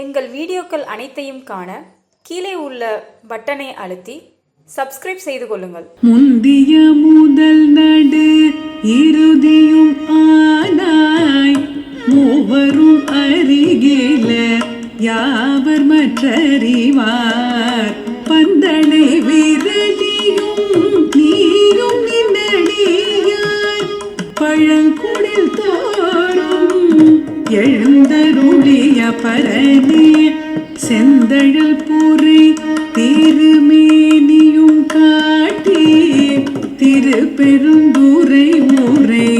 எங்கள் வீடியோக்கள் அனைத்தையும் காண கீழே உள்ள பட்டனை அழுத்தி சப்ஸ்கிரைப் செய்து கொள்ளுங்கள். முந்திய முதல் நடு இறுதியும் ஆனாய். மூவரும் அருகில யாவர் மற்றறிவார். பந்தனை விரலியும் நீயும் நின்னடியார் பழங்கு எழுந்தருளிய பரனே செந்தழல் பூரை திருமேனியும் காட்டி திருப்பெருந்துரை ஊரை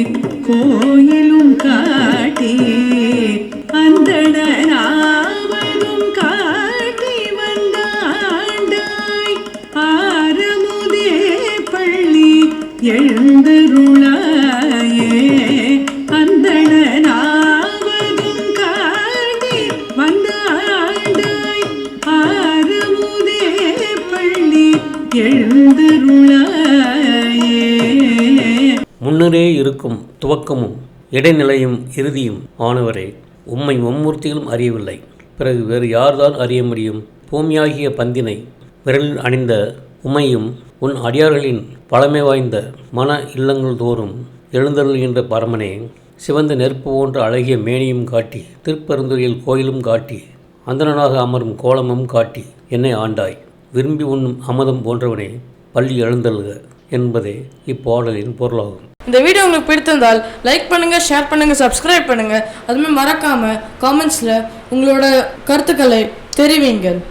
கோயிலும் காட்டி அந்தடனாவதும் காட்டி வந்தாண்டாய் ஆரமுதே பள்ளி எழுந்தருளாயே முன்னரே இருக்கும் துவக்கமும் இடைநிலையும் இறுதியும் ஆனவரே உம்மை மும்மூர்த்திகளும் அறியவில்லை. பிறகு வேறு யார்தான் அறிய முடியும்? பூமியாகிய பந்தினை விரலில் அணிந்த உம்மையும் உன் அடியார்களின் பழமை வாய்ந்த மன இல்லங்கள் தோறும் எழுந்தருள்கின்ற பரமனே சிவந்த நெருப்பு போன்ற அழகிய மேனியும் காட்டி திருப்பெருந்துறையில் கோயிலும் காட்டி அந்தணனாக அமரும் கோலமும் காட்டி என்னை ஆண்டாய். விரும்பி உண்ணும் அமதம் போன்றவனே பள்ளி எழுந்தருள்க என்பதே இப்பாடலின் பொருளாகும். இந்த வீடியோ உங்களுக்கு பிடித்திருந்தால் லைக் பண்ணுங்க ஷேர் பண்ணுங்க சப்ஸ்கிரைப் பண்ணுங்க. அதுமாதிரி மறக்காம காமெண்ட்ஸில் உங்களோட கருத்துக்களை தெரிவிங்கள்.